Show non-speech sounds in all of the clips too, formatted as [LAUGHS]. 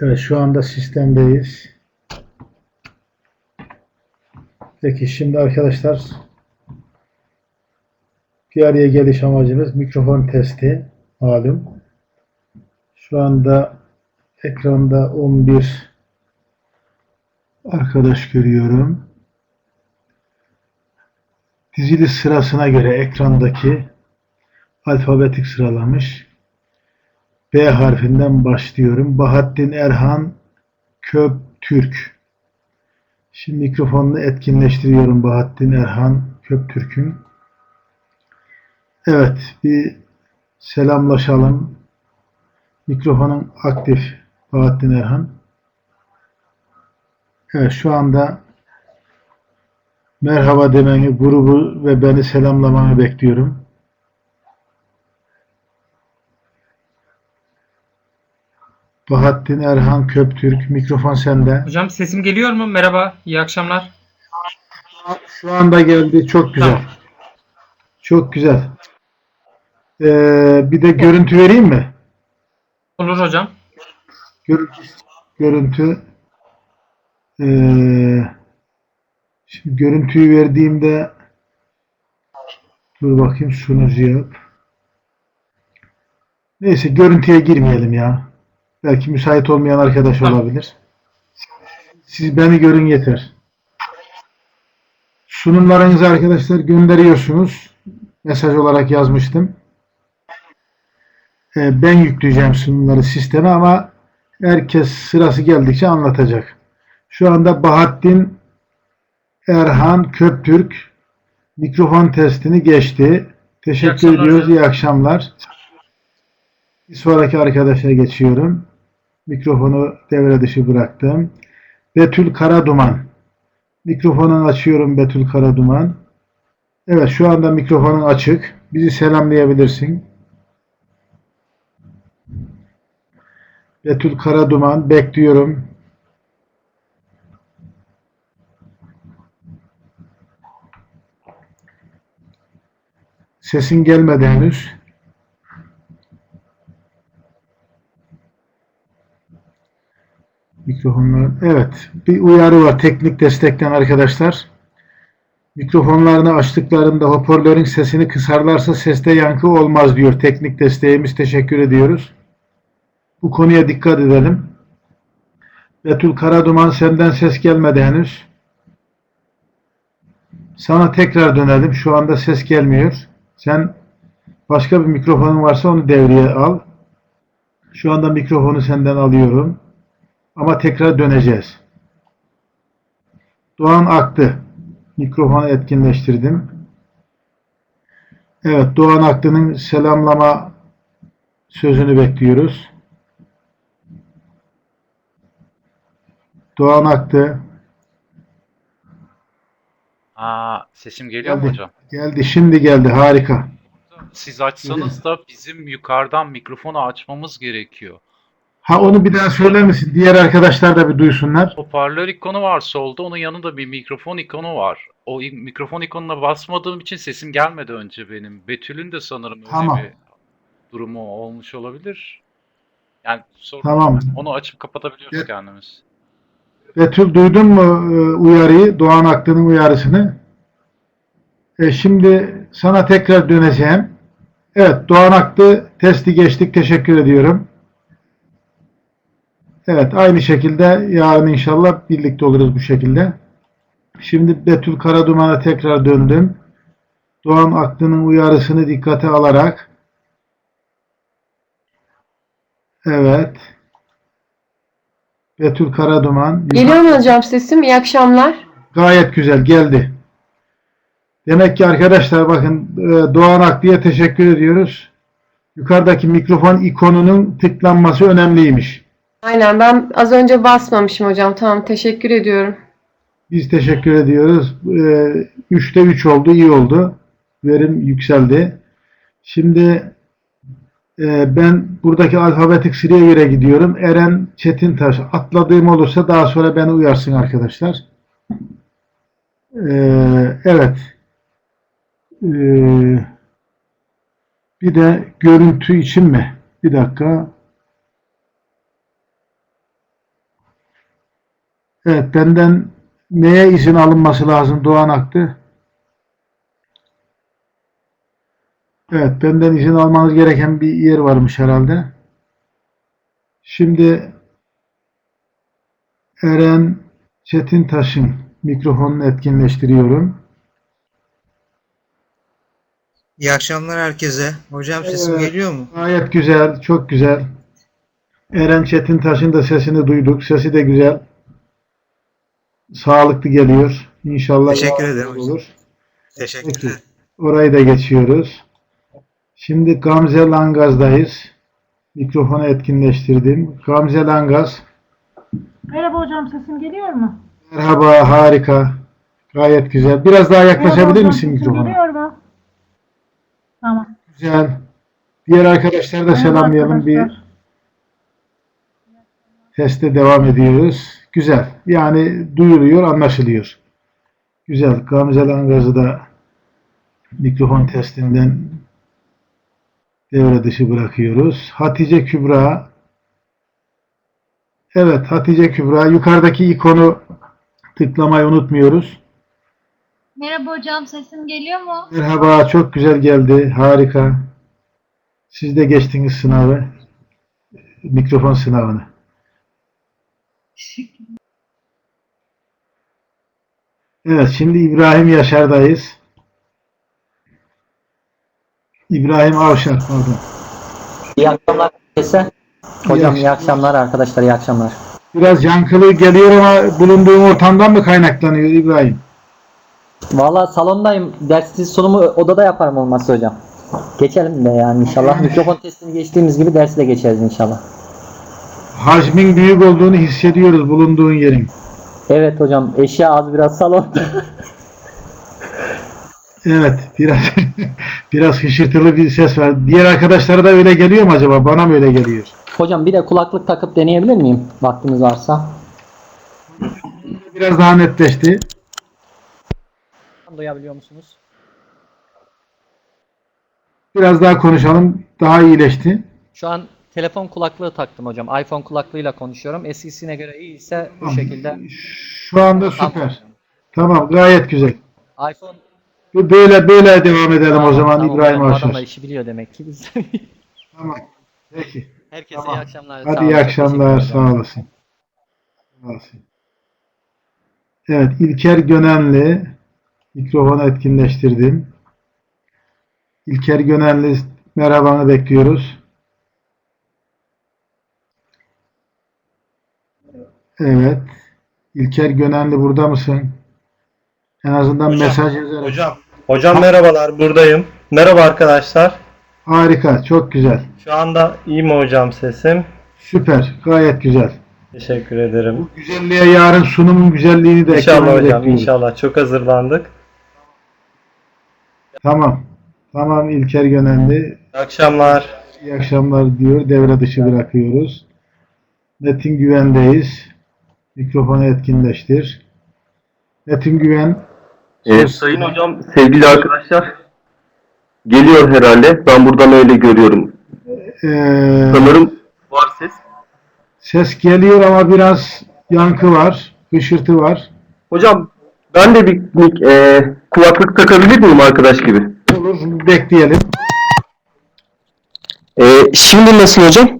Evet şu anda sistemdeyiz. Peki şimdi arkadaşlar bir araya geliş amacımız mikrofon testi malum. Şu anda ekranda 11 arkadaş görüyorum. Dizili sırasına göre ekrandaki alfabetik sıralamış. B harfinden başlıyorum. Bahattin Erhan Köptürk. Şimdi mikrofonunu etkinleştiriyorum Bahattin Erhan Köptürk'ün. Evet, bir selamlaşalım. Mikrofonun aktif Bahattin Erhan. Evet, şu anda merhaba demeni, grubu ve beni selamlamanı bekliyorum. Bahattin Erhan Köptürk, mikrofon sende. Hocam sesim geliyor mu? Merhaba, iyi akşamlar. Şu anda geldi. Çok güzel. Tamam. Çok güzel. Ee, bir de görüntü vereyim mi? Olur hocam. Görüntü. Görüntü. Ee, şimdi görüntüyü verdiğimde dur bakayım sunucu yap. Neyse görüntüye girmeyelim ya. Belki müsait olmayan arkadaş olabilir. Siz beni görün yeter. Sunumlarınızı arkadaşlar gönderiyorsunuz. Mesaj olarak yazmıştım. Ee, ben yükleyeceğim sunumları sisteme ama herkes sırası geldikçe anlatacak. Şu anda Bahattin Erhan Köptürk mikrofon testini geçti. Teşekkür akşamlar ediyoruz. İyi akşamlar. Bir sonraki arkadaşa geçiyorum. Mikrofonu devre dışı bıraktım. Betül Karaduman. Mikrofonunu açıyorum Betül Karaduman. Evet şu anda mikrofonun açık. Bizi selamlayabilirsin. Betül Karaduman bekliyorum. Sesin gelmedi henüz. Mikrofonlar. Evet. Bir uyarı var teknik destekten arkadaşlar. Mikrofonlarını açtıklarında hoparlörün sesini kısarlarsa seste yankı olmaz diyor teknik desteğimiz. Teşekkür ediyoruz. Bu konuya dikkat edelim. Betül Karaduman senden ses gelmedi henüz. Sana tekrar dönelim. Şu anda ses gelmiyor. Sen başka bir mikrofonun varsa onu devreye al. Şu anda mikrofonu senden alıyorum. Ama tekrar döneceğiz. Doğan aktı. Mikrofonu etkinleştirdim. Evet, Doğan Aktı'nın selamlama sözünü bekliyoruz. Doğan Aktı Aa, sesim geliyor mu geldi. hocam? Geldi, şimdi geldi. Harika. Siz açsanız da bizim yukarıdan mikrofonu açmamız gerekiyor. Ha onu bir daha söyler misin? Diğer arkadaşlar da bir duysunlar. Hoparlör ikonu var solda, onun yanında bir mikrofon ikonu var. O mikrofon ikonuna basmadığım için sesim gelmedi önce benim. Betül'ün de sanırım öyle Tamam. bir durumu olmuş olabilir. Yani sorun Tamam. onu açıp kapatabiliyoruz Evet. kendimiz. Betül duydun mu e, uyarıyı? Doğan Aktı'nın uyarısını. E, şimdi sana tekrar döneceğim. Evet Doğan Aktı testi geçtik. Teşekkür ediyorum. Evet aynı şekilde yarın inşallah birlikte oluruz bu şekilde. Şimdi Betül Karaduman'a tekrar döndüm. Doğan Aklı'nın uyarısını dikkate alarak Evet. Betül Karaduman. Geliyor mu hocam sesim? İyi akşamlar. Gayet güzel geldi. Demek ki arkadaşlar bakın e, Doğan Aklı'ya teşekkür ediyoruz. Yukarıdaki mikrofon ikonunun tıklanması önemliymiş. Aynen ben az önce basmamışım hocam. Tamam teşekkür ediyorum. Biz teşekkür ediyoruz. E, 3'te 3 oldu, iyi oldu. Verim yükseldi. Şimdi e, ben buradaki alfabetik sıraya göre gidiyorum. Eren Çetintaş. Atladığım olursa daha sonra beni uyarsın arkadaşlar. E, evet. E, bir de görüntü için mi? Bir dakika. Evet, benden neye izin alınması lazım Doğan Aklı? Evet, benden izin almanız gereken bir yer varmış herhalde. Şimdi Eren Çetintaş'ın mikrofonunu etkinleştiriyorum. İyi akşamlar herkese. Hocam sesim Evet. geliyor mu? Gayet güzel, çok güzel. Eren Çetintaş'ın da sesini duyduk. Sesi de güzel. Sağlıklı geliyor. İnşallah Teşekkür ederim hocam. olur. Peki. Teşekkürler. Orayı da geçiyoruz. Şimdi Gamze Langaz'dayız. Mikrofonu etkinleştirdim. Gamze Langaz. Merhaba hocam sesim geliyor mu? Merhaba, harika. Gayet güzel. Biraz daha Merhaba yaklaşabilir hocam, misin sesim mikrofona? geliyor mu? Tamam. Güzel. Diğer arkadaşları da Merhaba selamlayalım. Bir arkadaşlar. teste devam ediyoruz. Güzel. Yani duyuluyor, anlaşılıyor. Güzel. Gamze Langaz'ı da mikrofon testinden devre dışı bırakıyoruz. Hatice Kübra. Evet, Hatice Kübra. Yukarıdaki ikonu tıklamayı unutmuyoruz. Merhaba hocam, sesim geliyor mu? Merhaba, çok güzel geldi. Harika. Siz de geçtiniz sınavı. Mikrofon sınavını. Evet, şimdi İbrahim Yaşar'dayız. İbrahim Avşar, pardon. İyi akşamlar herkese. Hocam İyi iyi akşamlar arkadaşlar iyi akşamlar. Biraz yankılı geliyor ama bulunduğum ortamdan mı kaynaklanıyor İbrahim? Valla salondayım. Dersiz sunumu odada yaparım olmazsa hocam. Geçelim de yani inşallah. Mikrofon testini geçtiğimiz gibi dersi de geçeriz inşallah. Hacmin büyük olduğunu hissediyoruz bulunduğun yerin. Evet hocam eşya az biraz salonda. Evet, biraz [LAUGHS] biraz hışırtılı bir ses var. Diğer arkadaşlara da öyle geliyor mu acaba? Bana mı öyle geliyor? hocam bir de kulaklık takıp deneyebilir miyim? Vaktiniz varsa. Biraz daha netleşti. Duyabiliyor musunuz? Biraz daha konuşalım. Daha iyileşti. Şu an telefon kulaklığı taktım hocam. iPhone kulaklığıyla konuşuyorum. Eskisine göre iyiyse bu şekilde. Şu anda süper. Tamam, gayet güzel. iPhone Böyle böyle devam edelim o Tamam, zaman tamam İbrahim Avşar. adamlar işi biliyor demek ki. Biz Tamam. Peki. Herkese Tamam. iyi akşamlar. Hadi Sağ iyi akşamlar. Sağ olasın. Sağ olasın. Evet, İlker Gönenli mikrofonu etkinleştirdim. İlker Gönenli merhabanı bekliyoruz. Evet. İlker Gönenli burada mısın? En azından Hocam, mesaj yazarak. Hocam, hocam merhabalar buradayım. Merhaba arkadaşlar. Harika, çok güzel. Şu anda iyi mi hocam sesim? Süper, gayet güzel. Teşekkür ederim. Bu güzelliğe yarın sunumun güzelliğini de İnşallah hocam, bekliyoruz. inşallah. Çok hazırlandık. Tamam. Tamam İlker Gönenli. İyi akşamlar. İyi akşamlar diyor. Devre dışı bırakıyoruz. Metin Güven'deyiz. Mikrofonu etkinleştir. Metin Güven. Evet, söz- sayın hocam, sevgili arkadaşlar. Geliyor herhalde. Ben buradan öyle görüyorum. Ee, Sanırım var ses. ses geliyor ama biraz yankı var. Hışırtı var. Hocam ben de bir mik- e, kulaklık takabilir miyim arkadaş gibi? Olur. Bekleyelim. E, şimdi nasıl hocam?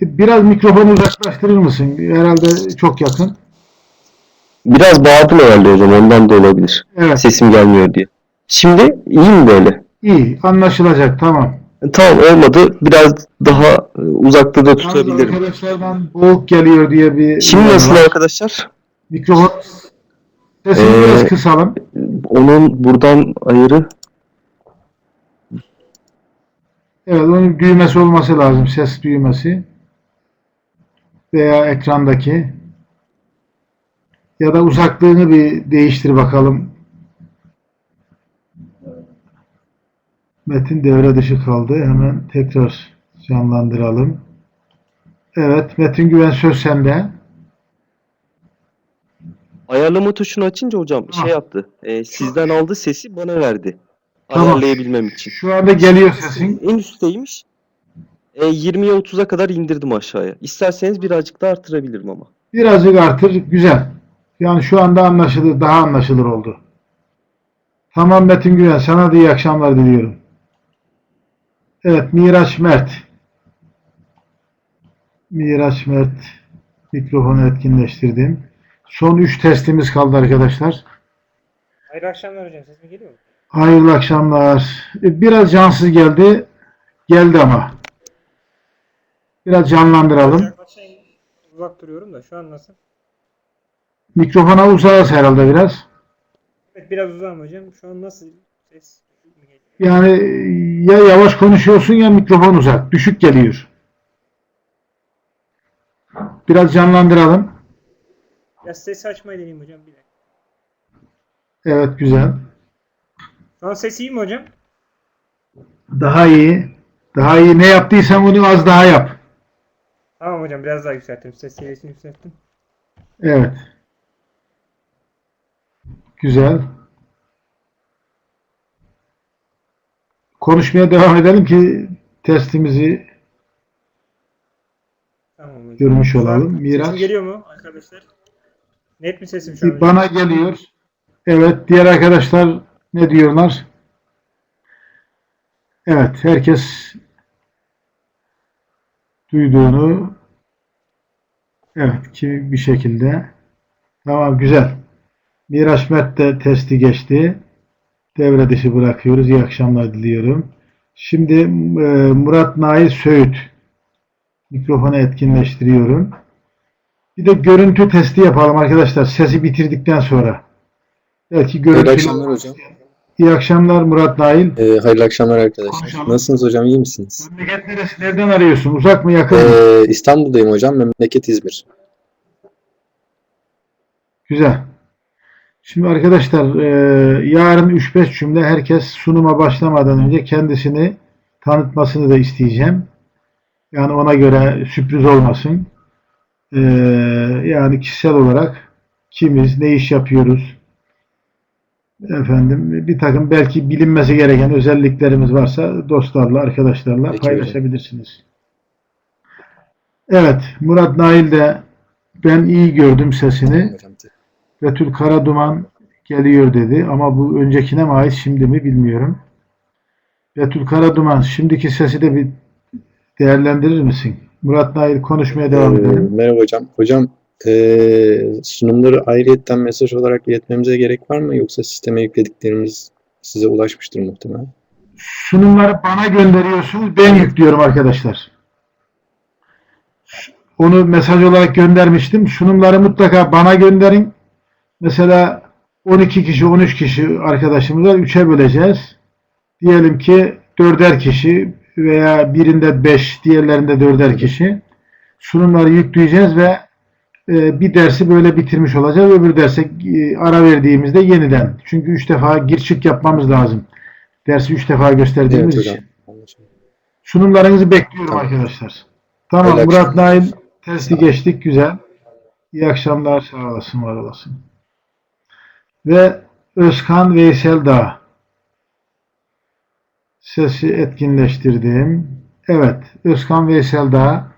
Biraz mikrofonu uzaklaştırır mısın? Herhalde çok yakın. Biraz bağırdım herhalde hocam. Ondan da olabilir. Evet. Sesim gelmiyor diye. Şimdi iyi mi böyle? İyi. Anlaşılacak. Tamam. E, Tamam olmadı. Biraz daha e, uzakta da tutabilirim. arkadaşlardan boğuk geliyor diye bir Şimdi nasıl var. arkadaşlar? Mikrofon sesini Ee, biraz kısalım. Onun buradan ayırı Evet, onun düğmesi olması lazım. Ses düğmesi. Veya ekrandaki. Ya da uzaklığını bir değiştir bakalım. Metin devre dışı kaldı. Hemen tekrar canlandıralım. Evet, Metin Güven söz sende. Ayarlama tuşunu açınca hocam Tamam. şey yaptı. E, sizden aldı sesi bana verdi. Tamam. Ayarlayabilmem için. Şu anda geliyor sesin. En üstteymiş. E, 20'ye 30'a kadar indirdim aşağıya. İsterseniz birazcık da artırabilirim ama. Birazcık artır. Güzel. Yani şu anda anlaşılır, daha anlaşılır oldu. Tamam Metin Güven, sana da iyi akşamlar diliyorum. Evet, Miraç Mert. Miraç Mert mikrofonu etkinleştirdim. Son 3 testimiz kaldı arkadaşlar. Hayırlı akşamlar hocam. Sesim geliyor mu? Hayırlı akşamlar. E, Biraz cansız geldi. Geldi ama. Biraz canlandıralım. Yaklaşayım. Uzak duruyorum da şu an nasıl? Mikrofona uzağız herhalde biraz. Evet biraz uzağım hocam. Şu an nasıl? Ses? Yani ya yavaş konuşuyorsun ya mikrofon uzak. Düşük geliyor. Biraz canlandıralım. Ya sesi açmayı deneyeyim hocam. Bir dakika. Evet güzel. Şu an ses iyi mi hocam? Daha iyi. Daha iyi. Ne yaptıysan onu az daha yap. Tamam hocam biraz daha yükselttim. Ses seviyesini yükselttim. Evet. Güzel. Konuşmaya devam edelim ki testimizi Tamam hocam. Görmüş olalım. Sesim Miraç. geliyor mu arkadaşlar? Net mi sesim şu an hocam? bana geliyor. Evet, diğer arkadaşlar ne diyorlar? Evet, herkes duyduğunu evet ki bir şekilde tamam güzel. Miraç Mert de testi geçti. Devre dışı bırakıyoruz. İyi akşamlar diliyorum. Şimdi e, Murat Nail Söğüt mikrofonu etkinleştiriyorum. Bir de görüntü testi yapalım arkadaşlar. Sesi bitirdikten sonra. Belki görüntü. Hayırlı akşamlar hocam. İyi akşamlar Murat Nail. Ee, hayırlı akşamlar arkadaşlar. Konuşalım. Nasılsınız hocam? iyi misiniz? Memleket neresi? Nereden arıyorsun? Uzak mı yakın mı? Ee, İstanbul'dayım hocam. Memleket İzmir. Güzel. Şimdi arkadaşlar e, yarın 3-5 cümle herkes sunuma başlamadan önce kendisini tanıtmasını da isteyeceğim. Yani ona göre sürpriz olmasın. E, yani kişisel olarak kimiz, ne iş yapıyoruz, efendim bir takım belki bilinmesi gereken özelliklerimiz varsa dostlarla, arkadaşlarla Peki hocam. paylaşabilirsiniz. Evet, Murat Nail de ben iyi gördüm sesini. Hocam. Betül Karaduman geliyor dedi ama bu öncekine mi ait şimdi mi bilmiyorum. Betül Karaduman şimdiki sesi de bir değerlendirir misin? Murat Nail konuşmaya devam Ee, edelim. merhaba hocam. Hocam ee, sunumları ayrıyetten mesaj olarak iletmemize gerek var mı? Yoksa sisteme yüklediklerimiz size ulaşmıştır muhtemelen. Sunumları bana gönderiyorsunuz. Ben yüklüyorum arkadaşlar. Onu mesaj olarak göndermiştim. Sunumları mutlaka bana gönderin. Mesela 12 kişi, 13 kişi arkadaşımız var. 3'e böleceğiz. Diyelim ki 4'er kişi veya birinde 5, diğerlerinde 4'er kişi. Sunumları yükleyeceğiz ve e, bir dersi böyle bitirmiş olacağız. Öbür derse e, ara verdiğimizde yeniden. Çünkü 3 defa gir çık yapmamız lazım. Dersi 3 defa gösterdiğimiz Evet için. Anlaşıldı. Sunumlarınızı bekliyorum Tamam. arkadaşlar. Tamam Hayırlı Murat akşamlar. Nail testi geçtik güzel. İyi akşamlar sağ olasın var olasın. Ve Özkan Veysel Dağ. Sesi etkinleştirdim. Evet Özkan Veysel Dağ.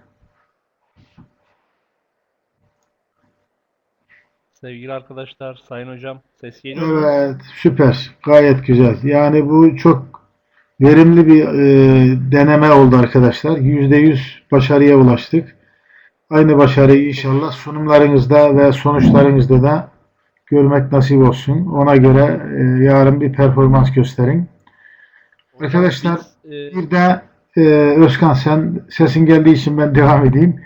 Sevgili arkadaşlar, sayın hocam, ses geliyor mu? Evet süper gayet güzel. Yani bu çok verimli bir e, deneme oldu arkadaşlar. %100 başarıya ulaştık. Aynı başarıyı inşallah sunumlarınızda ve sonuçlarınızda da görmek nasip olsun. Ona göre e, yarın bir performans gösterin. Arkadaşlar e, bir de e, Özkan sen sesin geldiği için ben devam edeyim.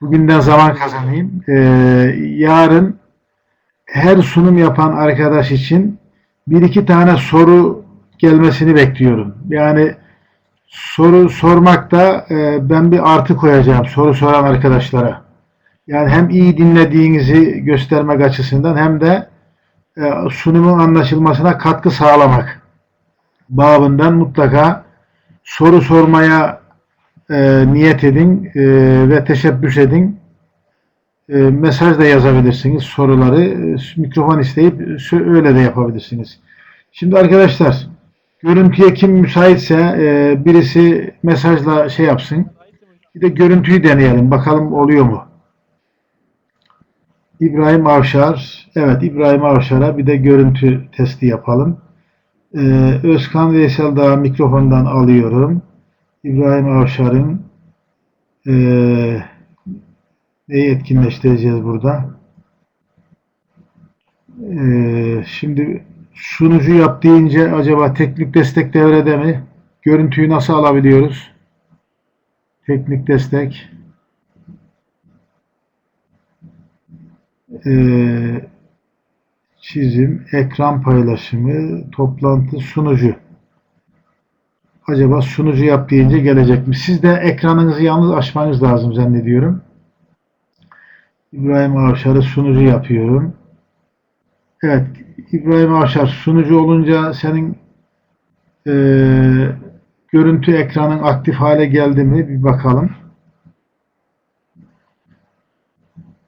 Bugünden zaman kazanayım. E, yarın her sunum yapan arkadaş için bir iki tane soru gelmesini bekliyorum. Yani soru sormakta e, ben bir artı koyacağım soru soran arkadaşlara. Yani hem iyi dinlediğinizi göstermek açısından hem de e, sunumun anlaşılmasına katkı sağlamak babından mutlaka soru sormaya e, niyet edin e, ve teşebbüs edin. E, mesaj da yazabilirsiniz soruları. E, mikrofon isteyip öyle de yapabilirsiniz. Şimdi arkadaşlar görüntüye kim müsaitse e, birisi mesajla şey yapsın. Bir de görüntüyü deneyelim. Bakalım oluyor mu? İbrahim Avşar. Evet İbrahim Avşar'a bir de görüntü testi yapalım. Ee, Özkan Veysel daha mikrofondan alıyorum. İbrahim Avşar'ın ee, neyi etkinleştireceğiz burada? Ee, şimdi sunucu yap deyince acaba teknik destek devrede mi? Görüntüyü nasıl alabiliyoruz? Teknik destek. Ee, çizim, ekran paylaşımı, toplantı, sunucu. Acaba sunucu yap deyince gelecek mi? Siz de ekranınızı yalnız açmanız lazım zannediyorum. İbrahim Avşar'ı sunucu yapıyorum. Evet, İbrahim Avşar sunucu olunca senin eee, görüntü ekranın aktif hale geldi mi bir bakalım.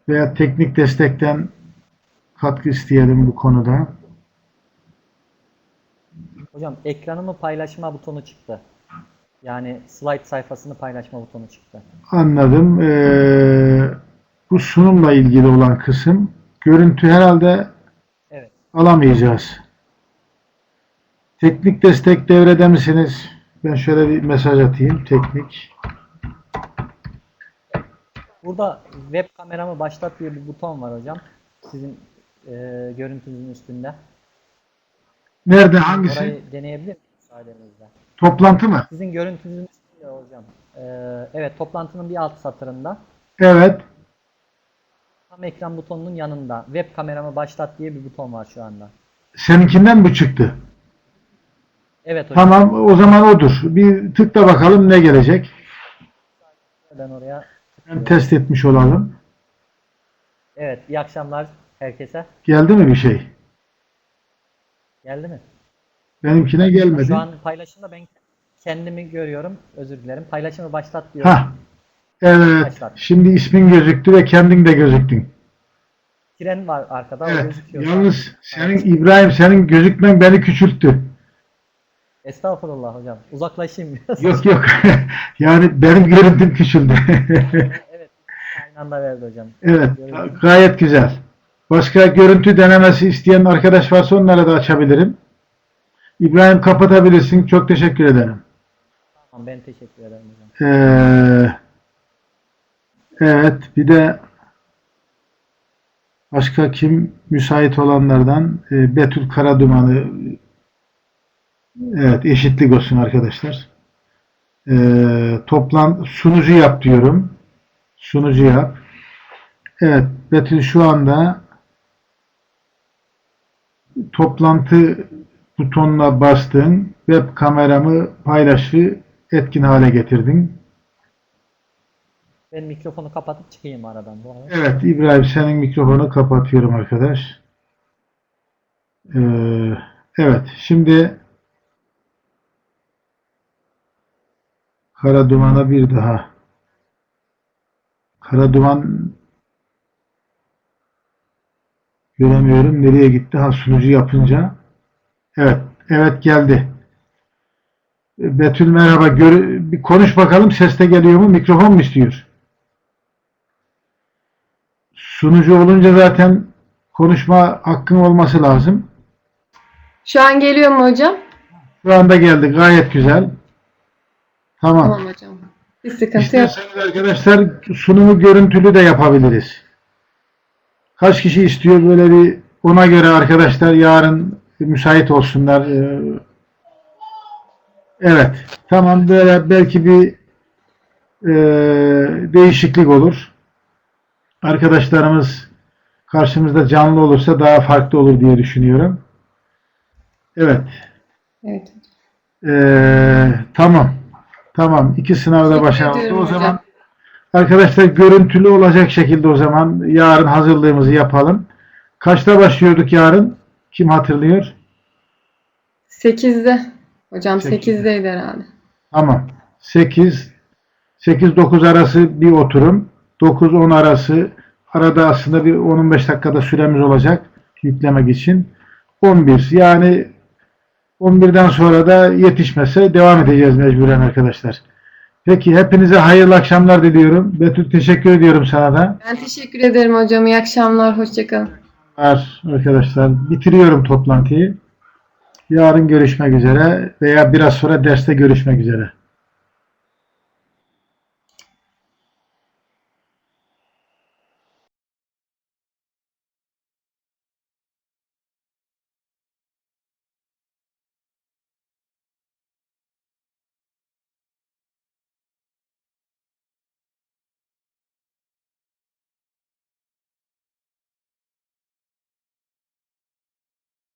Veya teknik destekten katkı isteyelim bu konuda. Hocam ekranımı paylaşma butonu çıktı. Yani slide sayfasını paylaşma butonu çıktı. Anladım. Eee, bu sunumla ilgili olan kısım. Görüntü herhalde Evet. alamayacağız. Teknik destek devrede misiniz? Ben şöyle bir mesaj atayım. Teknik. Burada web kameramı başlat diye bir buton var hocam. Sizin e, görüntünüzün üstünde. Nerede? Hangisi? Orayı deneyebilir miyim müsaadenizle? Toplantı mı? Sizin görüntünüzün üstünde hocam. E, evet toplantının bir alt satırında. Evet. Tam ekran butonunun yanında. Web kameramı başlat diye bir buton var şu anda. Seninkinden mi çıktı? Evet hocam. Tamam. O zaman odur. Bir tıkla bakalım ne gelecek. Ben oraya Ben test etmiş olalım. Evet, iyi akşamlar herkese. Geldi mi bir şey? Geldi mi? Benimkine gelmedi. Şu an paylaşımda ben kendimi görüyorum. Özür dilerim. Paylaşımı başlat diyorum. Ha. Evet. Şimdi ismin gözüktü ve kendin de gözüktün. Tren var arkada. Evet. gözüküyor. Yalnız senin İbrahim senin gözükmen beni küçülttü. Estağfurullah hocam. Uzaklaşayım biraz. Yok yok. [LAUGHS] yani benim görüntüm küçüldü. [LAUGHS] evet. Aynı anda verdi hocam. evet. Görüyorum. Gayet güzel. Başka görüntü denemesi isteyen arkadaş varsa onlara da açabilirim. İbrahim kapatabilirsin. Çok teşekkür ederim. Tamam, ben teşekkür ederim hocam. Ee, evet, bir de başka kim müsait olanlardan e, Betül Karaduman'ı evet eşitlik olsun arkadaşlar. Ee, toplan sunucu yap diyorum. Sunucu yap. Evet, Betül şu anda toplantı butonuna bastın. Web kameramı paylaşı etkin hale getirdin. Ben mikrofonu kapatıp çıkayım aradan bu arada. Evet İbrahim senin mikrofonu kapatıyorum arkadaş. Ee, evet şimdi Kara Duman'a bir daha. Kara Duman göremiyorum. Nereye gitti? Ha sunucu yapınca. Evet. Evet geldi. Betül merhaba. Gör, bir konuş bakalım. Ses de geliyor mu? Mikrofon mu istiyor? Sunucu olunca zaten konuşma hakkın olması lazım. Şu an geliyor mu hocam? Şu anda geldi. Gayet güzel. Tamam. Tamam hocam. Bir sıkıntı yok. İsterseniz arkadaşlar sunumu görüntülü de yapabiliriz. Kaç kişi istiyor böyle bir ona göre arkadaşlar yarın müsait olsunlar. Ee, Evet. Tamam böyle belki bir e, değişiklik olur. Arkadaşlarımız karşımızda canlı olursa daha farklı olur diye düşünüyorum. Evet. Evet. Ee, tamam. Tamam. İki sınavda başarılı. O hocam. zaman arkadaşlar görüntülü olacak şekilde o zaman yarın hazırlığımızı yapalım. Kaçta başlıyorduk yarın? Kim hatırlıyor? 8'de. Hocam Sekizde. 8'deydi herhalde. Tamam. 8 8-9 arası bir oturum. 9-10 arası arada aslında bir 10-15 dakikada süremiz olacak yüklemek için. 11 yani 11'den sonra da yetişmese devam edeceğiz mecburen arkadaşlar. Peki hepinize hayırlı akşamlar diliyorum. Betül teşekkür ediyorum sana da. Ben teşekkür ederim hocam. İyi akşamlar. Hoşçakalın. Arkadaşlar. Bitiriyorum toplantıyı. Yarın görüşmek üzere veya biraz sonra derste görüşmek üzere.